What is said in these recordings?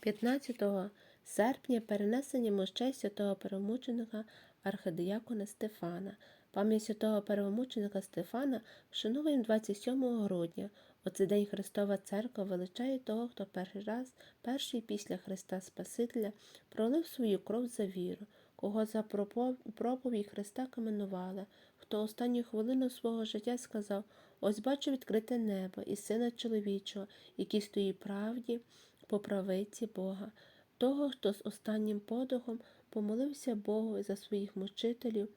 15 серпня перенесення мощей святого перемученика архидіякона Стефана. Пам'ять святого перемученика Стефана вшановуємо 27 грудня. У цей день Христова Церква величає того, хто перший раз, перший після Христа Спасителя, пролив свою кров за віру, кого за проповідь Христа каменували, хто останню хвилину свого життя сказав: Ось бачу відкрите небо і сина чоловічого, який стоїть правді по правиці Бога, того, хто з останнім подихом помолився Богу за своїх мучителів.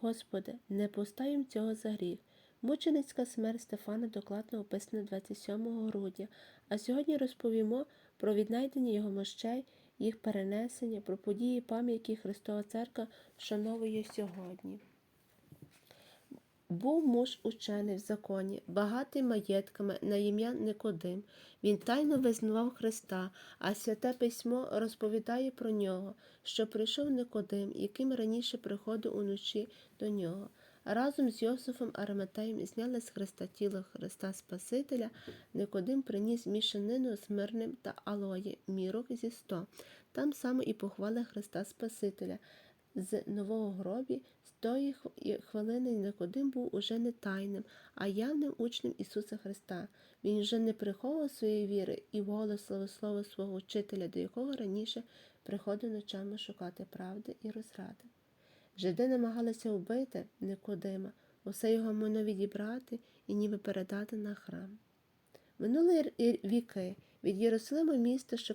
Господи, не поставим цього за гріх. Мученицька смерть Стефана докладно описана 27 грудня, а сьогодні розповімо про віднайдення його мощей, їх перенесення, про події пам'яті Христова Церква вшановує сьогодні. Був муж учений в законі, багатий маєтками на ім'я Никодим. Він тайно визнавав Христа, а святе письмо розповідає про нього, що прийшов Никодим, яким раніше приходив уночі до нього. Разом з Йосифом Араматеєм зняли з Христа тіло Христа Спасителя. Никодим приніс мішанину з мирним та алої, мірок зі сто. Там саме і похвали Христа Спасителя. З нового гробі з тої хвилини Никодим був уже не тайним, а явним учнем Ісуса Христа. Він вже не приховував своєї віри і вголосило слово свого учителя, до якого раніше приходив ночами шукати правди і розради. Жиди намагалися вбити Никодима, усе його майно відібрати і ніби передати на храм. Минули віки. Від Єрусалима міста, що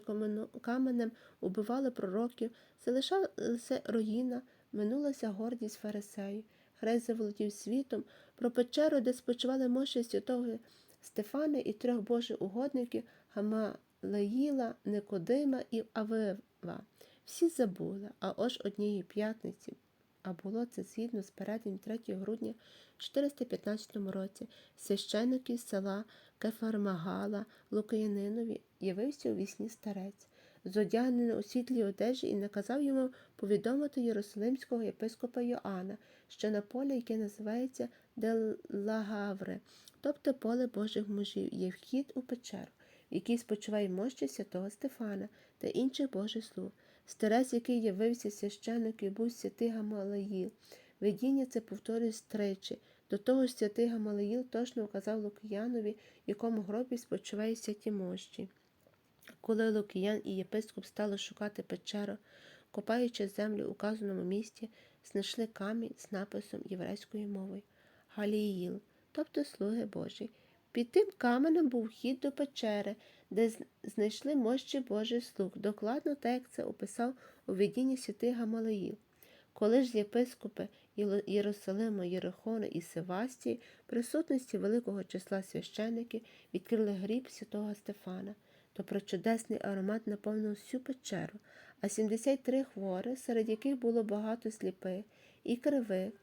каменем убивали пророків, залишалася руїна, минулася гордість фарисеїв. Хрест заволодів світом, про печеру, де спочивали мощі святого Стефана і трьох божих угодників Гамалаїла, Никодима і Авива. Всі забули, а ось однієї п'ятниці, а було це згідно з переднім 3 грудня 415 році, священники з села Кефармагала Лукаянинові явився у вісні старець, зодягнений у світлій одежі, і наказав йому повідомити єрусалимського єпископа Йоанна, що на полі, яке називається Делагавре, тобто поле Божих мужів, є вхід у печеру, в якій спочиває мощі святого Стефана та інших Божих слуг. Старець, який явився священнику, був святий Гамалаїл. Видіння це повторюсь тричі. До того ж святий Гамалаїл точно вказав Лукиянові, в якому гробі спочиває святі мощі. Коли Лукіян і єпископ стали шукати печеру, копаючи землю у указаному місці, знайшли камінь з написом єврейською мовою Галіїл, тобто слуги Божі. Під тим каменем був вхід до печери, де знайшли мощі Божих слуг, докладно так, як це описав у видінні святий Гамалаїл. Коли ж єпископи Єрусалима, Єрихона і Севастії, присутності великого числа священиків, відкрили гріб святого Стефана, то про чудесний аромат наповнив всю печеру, а 73 хворих, серед яких було багато сліпих і кривих,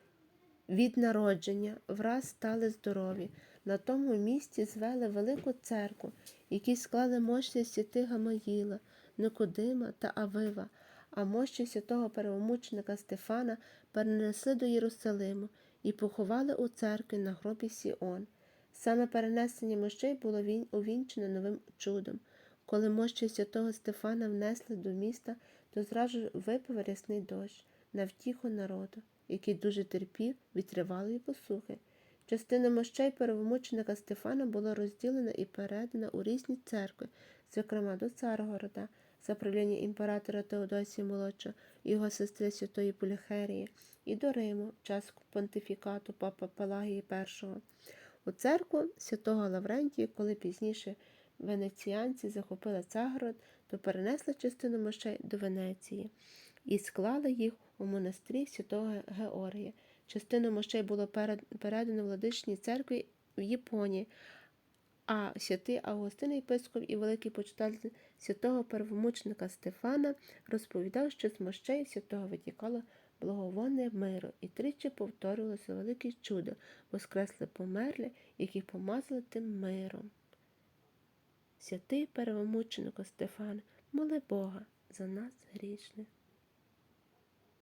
від народження враз стали здорові. На тому місці звели велику церкву, які склали мощі святих Гамаїла, Никодима та Авива, а мощі святого первомученика Стефана перенесли до Єрусалиму і поховали у церкві на гробі Сіон. Саме перенесення мощей було він- увінчено новим чудом. Коли мощі святого Стефана внесли до міста, то зразу випав рясний дощ на втіху народу, який дуже терпів від тривалої посухи. Частина мощей первомученика Стефана була розділена і передана у різні церкви, зокрема до Царгорода, за правління імператора Теодосія Молодшого його сестри Святої Поліхерії, і до Риму, час понтифікату папа Пелагії І. У церкву святого Лаврентія, коли пізніше венеціанці захопили Царгород, то перенесли частину мощей до Венеції і склали їх у монастирі святого Георгія. Частину мощей було передано владичній церкві в Японії, а святий Августин єпископ і великий почитатель святого первомученика Стефана розповідав, що з мощей святого витікало благовонне миру, і тричі повторювалося велике чудо, воскресли померлі, які помазали тим миром. Святий первомученику Стефан, моли Бога за нас грішних.